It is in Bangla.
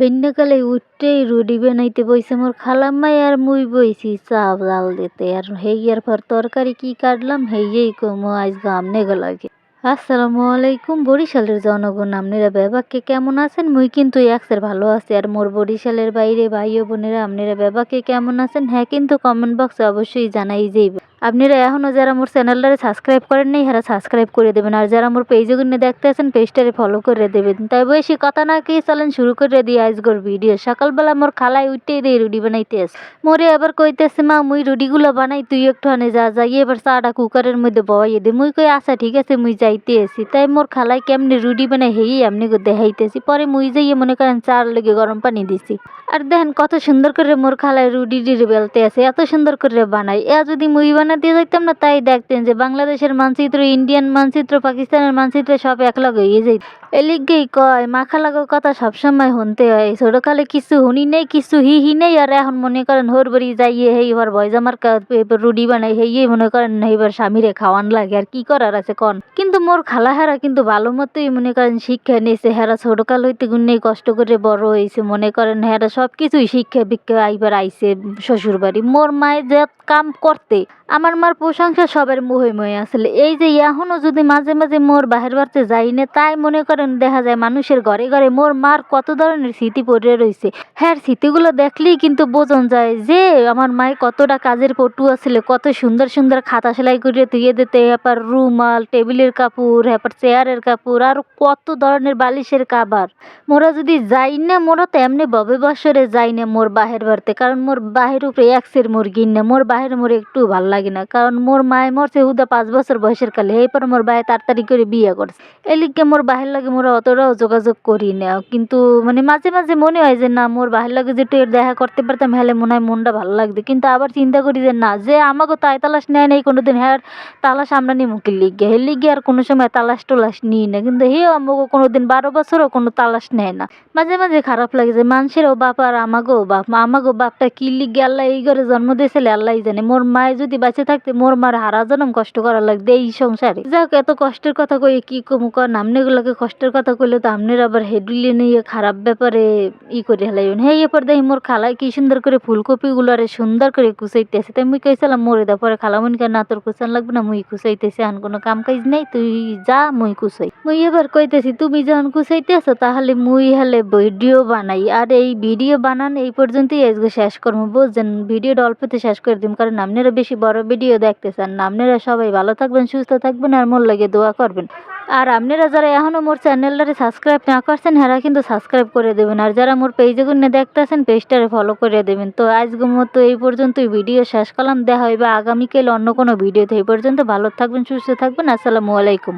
ভিন্নকালে উঠতেই রুটি বানাইতে বইছে মোর খালাম্মাই আর মুই বইছি চা জাল দিতে। আর হেইয়ার পর তরকারি কি কাটলাম, হেইয়েই কমো আজ গামনে লাগে। আসসালামু আলাইকুম বরিশালের জনগণ, আপনারা বেবাকে কেমন আছেন? মুই কিন্তু একসের ভালো আছি। আর মোর বরিশালের বাইরে ভাই ও বোনেরা, আপনারা বেবাকে কেমন আছেন? হ্যাঁ কিন্তু কমেন্ট বক্সে অবশ্যই জানাই যাইবে। আপনারা এখনও যারা মোর চ্যানেলটারে সাবস্ক্রাইব করেন নাই যারা সাবস্ক্রাইব করে দেবেন। আর যারা মোর পেজে গুনে দেখতে আছেন, পেজটারে ফলো করে দেবেন। তাই বেশি কথা না কি চলেন শুরু করে দিই আজগর ভিডিও সকালবেলা মোর খালাই উঠতেই দেই রুটি বানাইতে আস। মোরে আবার কইতেছে, মা, মুই রুটিগুলো বানাই, তুই একটু আনে যা। যাই এবার চাটা কুকারের মধ্যে বয়াই দে। মুই কই আচ্ছা ঠিক আছে, মুই যাইতে আসি। তাই মোর খালাই কেমনি রুটি বানাই, হেই, এমনি দেখাইতেছি। পরে মুই যাইয়ে মনে করেন, চার লেগে গরম পানি দিছি। আর দেখেন কত সুন্দর করে মোর খালাই রুটি বেলতে আছে এত সুন্দর করে বানাই এ যদি মুই বানাতে যাইতাম না, তাই দেখতেন যে বাংলাদেশের মানচিত্র, ইন্ডিয়ান মানচিত্র, পাকিস্তানের মানচিত্র সব একলগ হয়ে যাই এলিগেই কয় মাখা লাগো কথা সবসময় শুনতে হয়। ছোটকালে কিছু শুনি নেই, কিছু হি হি নেই, আর এখন মনে করেন হোর বাড়ি যাইয়ে হেই এবার ভয়জামার এবার রুটি বানাই হেইয়ে মনে করেন এইবার স্বামীরে খাওয়ান লাগে, আর কি করার আছে কন? কিন্তু মোর খালা হেরা কিন্তু ভালো মতোই মনে করেন শিক্ষা নিয়েছে। হেরা ছোটকাল হইতে গুন্নেই কষ্ট করে বড় হয়েছে, মনে করেন হেরা সব কিছুই শিক্ষা বিক্ষা আইবার আইছে শ্বশুর বাড়ি মোর মায়ের যে কাম করতে আমার মার প্রশংসা সবার মুহে মুহে আসলে। এই যে এখনও যদি মাঝে মাঝে মোর বাহির বাড়তে যাই না, তাই মনে করেন দেখা যায় মানুষের ঘরে ঘরে মোর মার কত ধরনের স্মৃতি পড়ে রয়েছে হ্যাঁ স্মৃতিগুলো দেখলেই কিন্তু বোঝন যায় যে আমার মায়ের কতটা কাজের পটু আসলে, কত সুন্দর সুন্দর খাতা সেলাই করে ধুয়ে দিতে এবার রুমাল, টেবিলের কাপড় এবার চেয়ারের কাপড়, আর কত ধরনের বালিশের কাবার। মোরা যদি যাই না, মোরা তো এমনি ববে বছরে যাই না মোর বাহের বাড়তে, কারণ মোর বাহের উপরে একসের মুরগি না, মোর বাহের মোর একটু ভালো লাগে না। কারণ মোর মায় মরছে হুদা পাঁচ বছর বয়সের কালে এরপর মোর বাহে তাড়াতাড়ি করে বিয়ে করছে। এলিগে মোর বাহের লাগে মোরা অতটাও যোগাযোগ করি না। কিন্তু মানে মাঝে মাঝে মনে হয় যে, না, মোর বাহের লাগে যে একটু দেখা করতে পারতাম, হলে মনে হয় মনটা ভালো লাগতো কিন্তু আবার চিন্তা করি যে, না, যে আমাকে তাই তালাশ নেয় নাই, কোনোদিন হ্যাঁ তালাশ আমরা নি মুখের লিগে? হে লিগে আর কোনো সময় তালাশ টালাশ নিই না। কিন্তু হে আমাকে কোনোদিন বারো বছরও কোনো তালাশ নেয় না। মাঝে মাঝে খারাপ লাগে যে, মানুষেরও বাপ আর আমাকেও বাপ আমাকেও বাপটা কি লিগে আল্লাহ এই ঘরে জন্ম দিয়েছিলে আল্লাহ জানে। মোর মায়ে যদি বাঁচে থাকতে মোর মার হারা জনম কষ্ট করা লাগবে এই সংসারে। যাক, এত কষ্টের কথা কই কি কমু কর আমনেগুলোকে কষ্টের কথা কইলে তো আমনের আবার হেডুলিয়ে নিয়ে খারাপ ব্যাপারে ই করে হেলাইবেন হে এরপর দেখি মোর খালাই কি সুন্দর করে ফুলকপিগুলো আরে সুন্দর করে কুচাইতেছে। তাই মুই কইছিলাম, মোরে দা পরে খালামুনিকে না, তোর কুচান লাগবে না, মুই কুচাইতেছি, আন কোনো কাম কাজ নেই, তুই যা, মুই কুচাই। মুই এবার কইতেছি, তুমি যখন কুচাইতেছো, তাহলে মুই হলে ভিডিও বানাই, আর এই ভিডিও বানান এই পর্যন্তই, আজকে শেষ করব বুঝছেন? ভিডিওটা অল্পতে শেষ করে দিম, কারণ আপনারা বেশি বড় ভিডিও দেখতে চান না। আপনারা সবাই ভালো থাকবেন, সুস্থ থাকবেন আর মোর লাগে দোয়া করবেন। আর আপনারা যারা এখনও মোর চ্যানেলটারে সাবস্ক্রাইব না করছেন, হেরা কিন্তু সাবস্ক্রাইব করে দেবেন। আর যারা মোর পেজে দেখতে দেখতেছেন পেজটারে ফলো করে দেবেন। তো আজকের মতো এই পর্যন্তই, ভিডিও শেষ করলাম। দেখা হইবে আগামীকাল অন্য কোনো ভিডিওতে। এই পর্যন্ত ভালো থাকবেন, সুস্থ থাকবেন। আসসালামু আলাইকুম।